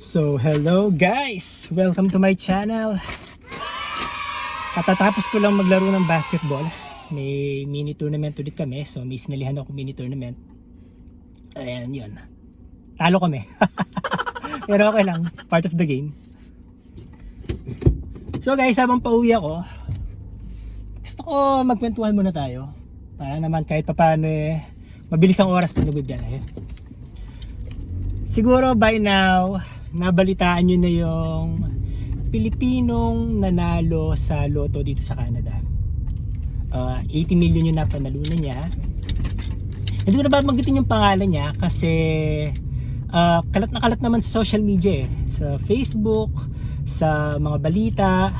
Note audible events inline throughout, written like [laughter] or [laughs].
So, hello guys! Welcome to my channel. Katatapos ko lang maglaro ng basketball. May mini tournament ulit kami. So, may sinalihan ako mini tournament. Ayan, yun. Talo kami. [laughs] Pero okay lang. Part of the game. So guys, habang pauwi ako, gusto ko magkwentuhan muna tayo. Para naman kahit papaano eh, mabilis ang oras pag nagbibiyahe. Siguro by now, nabalitaan nyo na yung Pilipinong nanalo sa loto dito sa Canada. Uh, 80 million yung napanalunan niya. Hindi ko na babanggitin yung pangalan niya kasi uh, kalat na kalat naman sa social media eh. Sa Facebook, sa mga balita,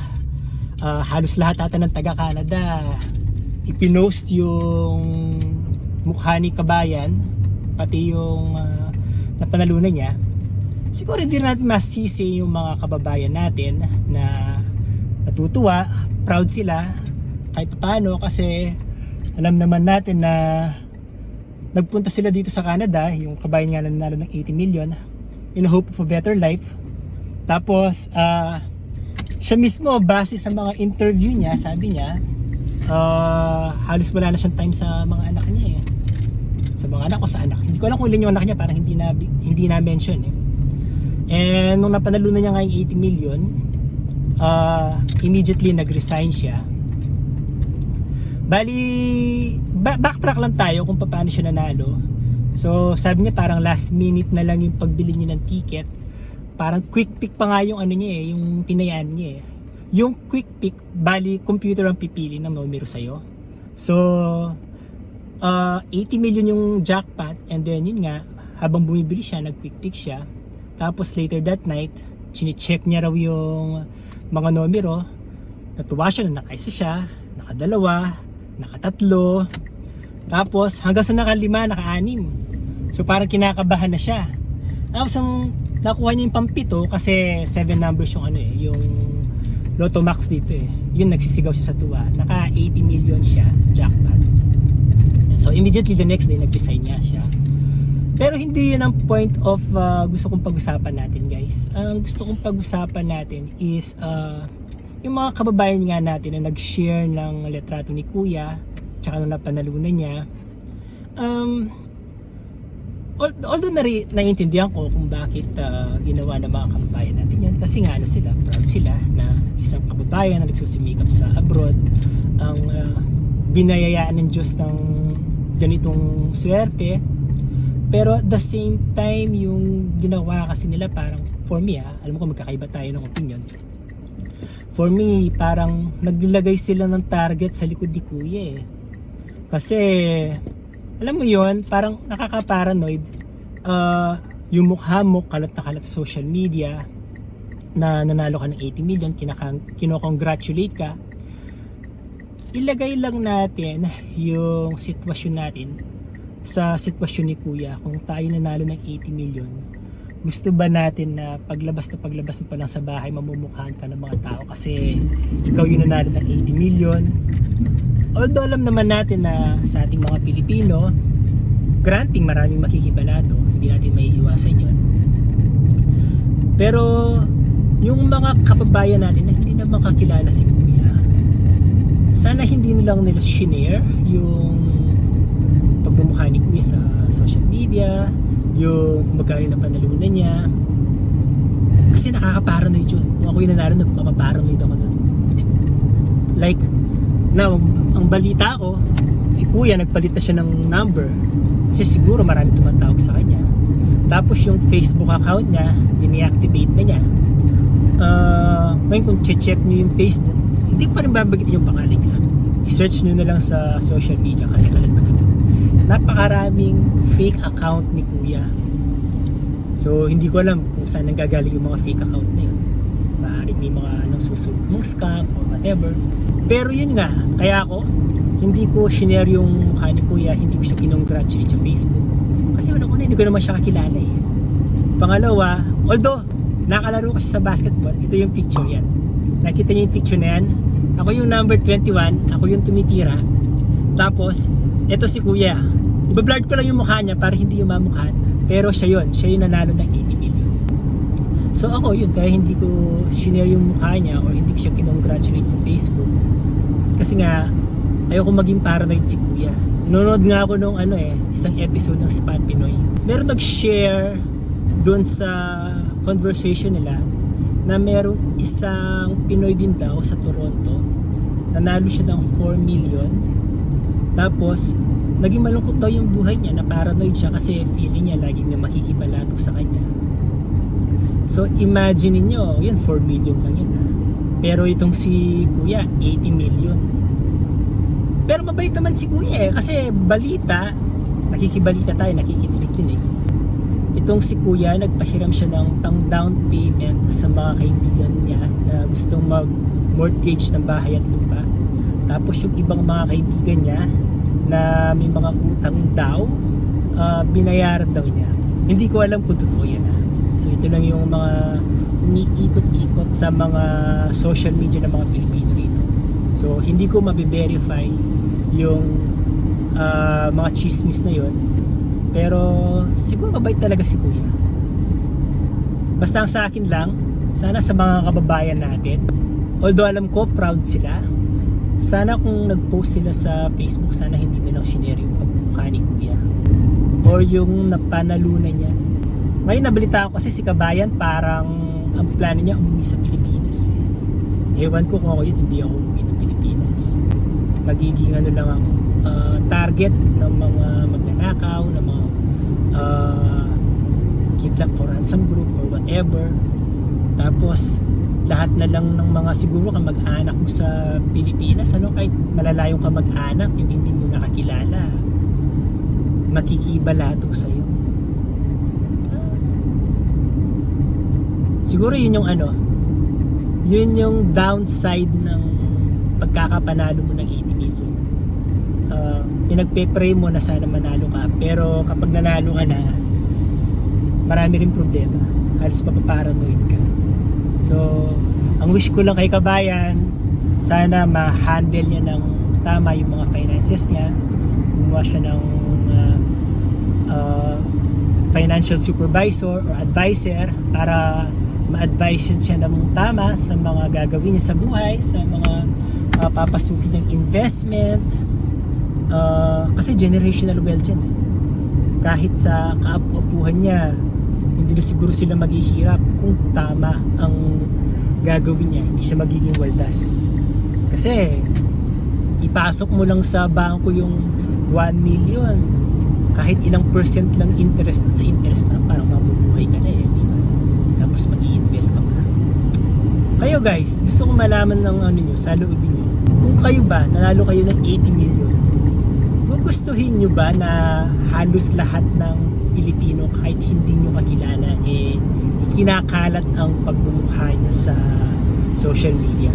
uh, halos lahat ata ng taga Canada ipinost yung mukha ni Kabayan pati yung uh, napanalunan niya siguro hindi natin masisi yung mga kababayan natin na natutuwa, proud sila kahit paano kasi alam naman natin na nagpunta sila dito sa Canada, yung kabayan nga na nanalo ng 80 million in hope of a better life. Tapos, ah siya mismo, base sa mga interview niya, sabi niya, ah halos wala na siyang time sa mga anak niya eh. Sa mga anak ko sa anak. Hindi ko alam kung ilan yung anak niya, parang hindi na, hindi na mention eh. And nung napanalunan niya nga yung 80 million, uh, immediately nag-resign siya. Bali, ba- backtrack lang tayo kung paano siya nanalo. So, sabi niya parang last minute na lang yung pagbili niya ng ticket. Parang quick pick pa nga yung ano niya eh, yung tinayaan niya eh. Yung quick pick, bali computer ang pipili ng numero sa'yo. So, uh, 80 million yung jackpot and then yun nga, habang bumibili siya, nag-quick pick siya. Tapos later that night, chine-check niya raw yung mga numero. Natuwa siya na nakaisa siya, nakadalawa, nakatatlo. Tapos hanggang sa nakalima, naka-anim. So parang kinakabahan na siya. Tapos ang nakuha niya yung pampito kasi 7 numbers yung ano eh, yung Lotto Max dito eh. Yun nagsisigaw siya sa tuwa. Naka 80 million siya, jackpot. So immediately the next day nag-resign niya siya. Pero hindi yun ang point of uh, gusto kong pag-usapan natin guys. Ang gusto kong pag-usapan natin is uh, yung mga kababayan nga natin na nag-share ng letrato ni Kuya tsaka nung napanalunan niya. Um, al- although nari, naiintindihan ko kung bakit uh, ginawa ng mga kababayan natin yan kasi nga ano sila, proud sila na isang kababayan na nagsusumikap sa abroad ang uh, binayayaan ng Diyos ng ganitong swerte pero at the same time yung ginawa kasi nila parang for me ah, alam kung magkakaiba tayo ng opinion. For me parang naglagay sila ng target sa likod ni kuya eh. Kasi alam mo yon parang nakaka-paranoid uh, yung mukha mo kalat na kalat sa social media na nanalo ka ng 80 million kinokongratulate ka. Ilagay lang natin yung sitwasyon natin sa sitwasyon ni kuya kung tayo nanalo ng 80 million gusto ba natin na paglabas na paglabas mo pa lang sa bahay mamumukhaan ka ng mga tao? Kasi ikaw yung nanalo ng 80 million. Although alam naman natin na sa ating mga Pilipino granting maraming makikibalato hindi natin may iwasan yun. Pero yung mga kababayan natin na hindi naman kakilala si kuya sana hindi nilang nila shinare yung pagmumukha ni Kuya sa social media, yung magkano na panalunan niya. Kasi nakaka-paranoid yun. Kung ako yung nanalo, nagpapaparanoid ako nun. Like, now, ang balita ko, si Kuya nagpalit na siya ng number. Kasi siguro marami tumatawag sa kanya. Tapos yung Facebook account niya, dini-activate na niya. Uh, ngayon kung check niyo yung Facebook, hindi pa rin babagitin yung pangalan niya. I-search niyo na lang sa social media kasi kalat na kalat napakaraming fake account ni Kuya. So, hindi ko alam kung saan nanggagaling yung mga fake account na yun. Maaaring may mga nagsusubok mong scam or whatever. Pero yun nga, kaya ako, hindi ko shinare yung mukha ni Kuya, hindi ko siya kinongratulate sa Facebook. Kasi unang-una, hindi ko naman siya kakilala eh. Pangalawa, although, nakalaro ko siya sa basketball, ito yung picture yan. Nakita niyo yung picture na yan? Ako yung number 21, ako yung tumitira. Tapos, ito si Kuya. Iba-blurred ko lang yung mukha niya para hindi yung. Pero siya yun, siya yung nanalo ng 80 million. So ako yun, kaya hindi ko shinare yung mukha niya or hindi ko siya kinongratulate sa Facebook. Kasi nga, ayoko maging paranoid si Kuya. Nanonood nga ako nung ano eh, isang episode ng Span Pinoy. Meron nag-share doon sa conversation nila na merong isang Pinoy din daw sa Toronto. Nanalo siya ng 4 million. Tapos, naging malungkot daw yung buhay niya na paranoid siya kasi feeling niya laging may makikibalato sa kanya. So imagine niyo, yun 4 million lang yun ha. Pero itong si Kuya, 80 million. Pero mabait naman si Kuya eh kasi balita, nakikibalita tayo, nakikidinig-dinig. Itong si Kuya, nagpahiram siya ng pang down payment sa mga kaibigan niya na gustong mag-mortgage ng bahay at lupa. Tapos yung ibang mga kaibigan niya na may mga utang daw, ah, binayaran daw niya. Hindi ko alam kung totoo yan ha. So ito lang yung mga umiikot-ikot sa mga social media ng mga Pilipino rito. So hindi ko mabe-verify yung ah, mga chismis na yon. Pero siguro mabait talaga si Kuya. Basta sa akin lang, sana sa mga kababayan natin, although alam ko proud sila, sana kung nag-post sila sa Facebook, sana hindi nilang shinare yung pagmumukha ni Kuya. Or yung napanalunan niya. Ngayon nabalita ko kasi si Kabayan parang ang plano niya umuwi sa Pilipinas. Eh. Ewan ko kung ako yun, hindi ako umuwi ng Pilipinas. Magiging ano lang ako, ah, target ng mga magnanakaw, ng mga uh, kidnap for ransom group or whatever. Tapos, lahat na lang ng mga siguro kamag-anak mo sa Pilipinas, ano, kahit malalayong kamag-anak, yung hindi mo nakakilala, makikibalato sa'yo. Ah. Siguro yun yung ano, yun yung downside ng pagkakapanalo mo ng 80 million. Uh, pinagpe-pray mo na sana manalo ka, pero kapag nanalo ka na, marami rin problema. Halos mapaparanoid ka. So, ang wish ko lang kay kabayan, sana ma-handle niya ng tama yung mga finances niya. Kumuha siya ng uh, uh, financial supervisor or advisor para ma-advise siya ng tama sa mga gagawin niya sa buhay, sa mga uh, papasukin niyang investment. Uh, kasi generational wealth yan eh. Kahit sa kaapu-apuhan niya, hindi na siguro sila maghihirap kung tama ang gagawin niya, hindi siya magiging waldas. Kasi, ipasok mo lang sa bangko yung 1 million, kahit ilang percent lang interest at sa interest pa, parang mabubuhay ka na eh, di ba? Tapos mag invest ka pa. Kayo guys, gusto ko malaman ng ano nyo, sa loobin nyo, kung kayo ba, nanalo kayo ng 80 million, gugustuhin nyo ba na halos lahat ng Pilipino kahit hindi nyo kakilala eh ikinakalat ang pagbumukha niya sa social media.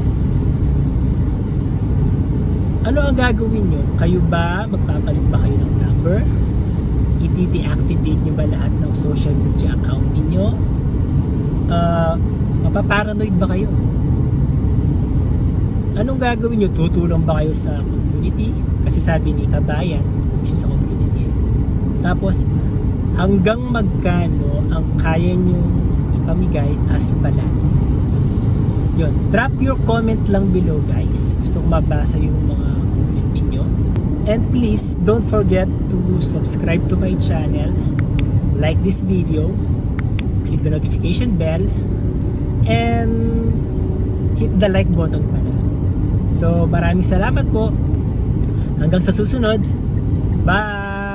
Ano ang gagawin nyo? Kayo ba, magpapalit ba kayo ng number? I-deactivate nyo ba lahat ng social media account ninyo? Uh, mapaparanoid ba kayo? Anong gagawin nyo? Tutulong ba kayo sa community? Kasi sabi ni Kabayan, tutulong siya sa community. Tapos, hanggang magkano ang kaya nyo ipamigay as balato. Yun, drop your comment lang below guys. Gusto ko mabasa yung mga comment ninyo. And please, don't forget to subscribe to my channel, like this video, click the notification bell, and hit the like button pala. So, maraming salamat po. Hanggang sa susunod. Bye!